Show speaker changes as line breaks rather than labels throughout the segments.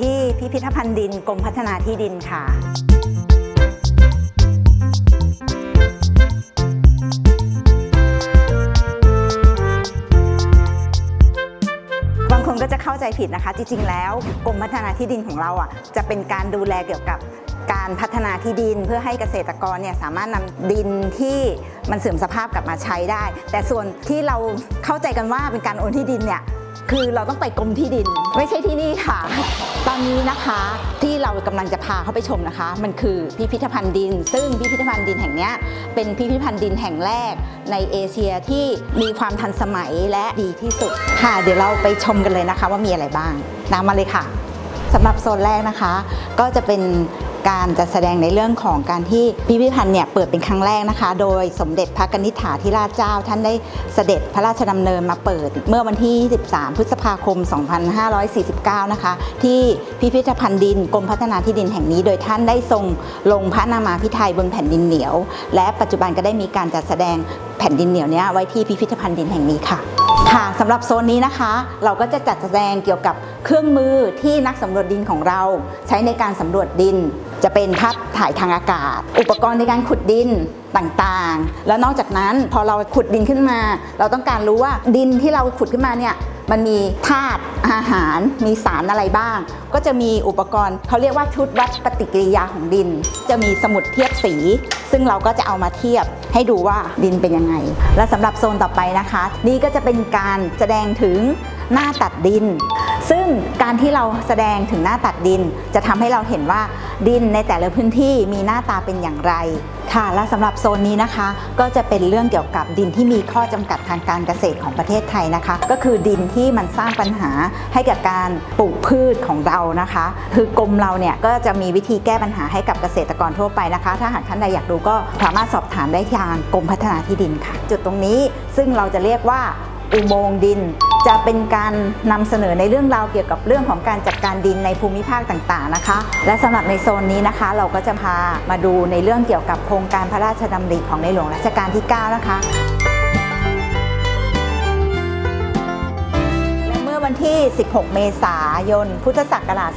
ที่พิพิธภัณฑ์ดินกรมพัฒนาที่ดินค่ะบางคนก็จะเข้าใจผิดนะคะ จริงๆ แล้วกรมพัฒนาที่ดินของเราอะจะเป็นการดูแลเกี่ยวกับการพัฒนาที่ดินเพื่อให้เกษตรกรเนี่ยสามารถนำดินที่มันเสื่อมสภาพกลับมาใช้ได้ แต่ส่วนที่เราเข้าใจกันว่าเป็นการโอนที่ดินเนี่ยคือเราต้องไปกรมที่ดิน ไม่ใช่ที่นี่ นี้นะคะที่เรากำลังจะพาเข้าไปชมนะคะ มันคือพิพิธภัณฑ์ดิน ซึ่งพิพิธภัณฑ์ดินแห่งนี้เป็นพิพิธภัณฑ์ดินแห่งแรกในเอเชียที่มีความทันสมัยและดีที่สุดค่ะ เดี๋ยวเราไปชมกันเลยนะคะว่ามีอะไรบ้างนำมาเลยค่ะสำหรับโซนแรกนะคะ ก็จะเป็น การจัดแสดงในเรื่องของการที่พิพิธภัณฑ์เนี่ยเปิดเป็นครั้งแรกนะคะ โดยสมเด็จพระกนิษฐาธิราชเจ้า ท่านได้เสด็จพระราชดำเนินมาเปิด เมื่อวันที่23พฤษภาคม 2549 นะคะ ที่พิพิธภัณฑ์ดินกรมพัฒนาที่ดินแห่งนี้ โดยท่านได้ทรงลงพระนามาพิไทยบนแผ่นดินเหนียว และปัจจุบันก็ได้มีการจัดแสดง ผ่นดินเหนียวนี้ไว้ที่พิพิธภัณฑ์ดินแห่งนี้ค่ะ ค่ะสำหรับโซนนี้นะคะ เราก็จะจัดแสดงเกี่ยวกับเครื่องมือที่นักสำรวจดินของเรา ใช้ในการสำรวจดิน จะเป็นภาพถ่ายทางอากาศ อุปกรณ์ในการขุดดินต่างๆ แล้วนอกจากนั้นพอเราขุดดินขึ้นมา เราต้องการรู้ว่าดินที่เราขุดขึ้นมาเนี่ย มันมีธาตุอาหาร มีสารอะไรบ้าง ก็จะมีอุปกรณ์เขาเรียกว่าชุดวัดปฏิกิริยาของดิน จะมีสมุดเทียบสี ซึ่งเราก็จะเอามาเทียบให้ดูว่าดินเป็นยังไง และสำหรับโซนต่อไปนะคะ นี่ก็จะเป็นการแสดงถึงหน้าตัดดิน ซึ่งการที่เราแสดงถึงหน้าตัดดิน จะทำให้เราเห็นว่า ดินในแต่ละพื้นที่มีหน้าตาเป็นอย่างไรค่ะ และสำหรับโซนนี้นะคะ ก็จะเป็นเรื่องเกี่ยวกับดินที่มีข้อจำกัดทางการเกษตรของประเทศไทยนะคะ ก็คือดินที่มันสร้างปัญหาให้กับการปลูกพืชของเรานะคะ คือกรมเราเนี่ยก็จะมีวิธีแก้ปัญหาให้กับเกษตรกรทั่วไปนะคะ ถ้าหากท่านใดอยากรู้ก็สามารถสอบถามได้ทางกรมพัฒนาที่ดินค่ะ จุดตรงนี้ซึ่งเราจะเรียกว่าอุโมงค์ดิน จะเป็นการนำเสนอในเรื่องราวเกี่ยวกับเรื่องของการจัดการดินในภูมิภาคต่างๆนะคะ และสำหรับในโซนนี้นะคะ เราก็จะพามาดูในเรื่องเกี่ยวกับโครงการพระราชดำริของในหลวงรัชกาลที่ 9 นะคะ ที่ 16 เมษายน พุทธศักราช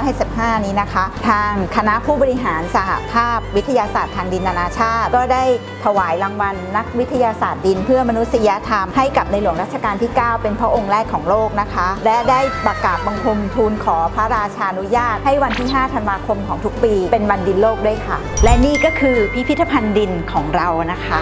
2555 นี้นะคะ ทางคณะผู้บริหารสหภาพวิทยาศาสตร์ทางดินนานาชาติ ก็ได้ถวายรางวัลนักวิทยาศาสตร์ดินเพื่อมนุษยธรรมให้กับในหลวงรัชกาลที่ 9 เป็นพระองค์แรกของโลกนะคะ และได้ประกาศบังคมทูลขอพระราชานุญาต ให้วันที่ 5 ธันวาคมของทุกปี เป็นวันดินโลกด้วยค่ะ และนี่ก็คือพิพิธภัณฑ์ดินของเรานะคะ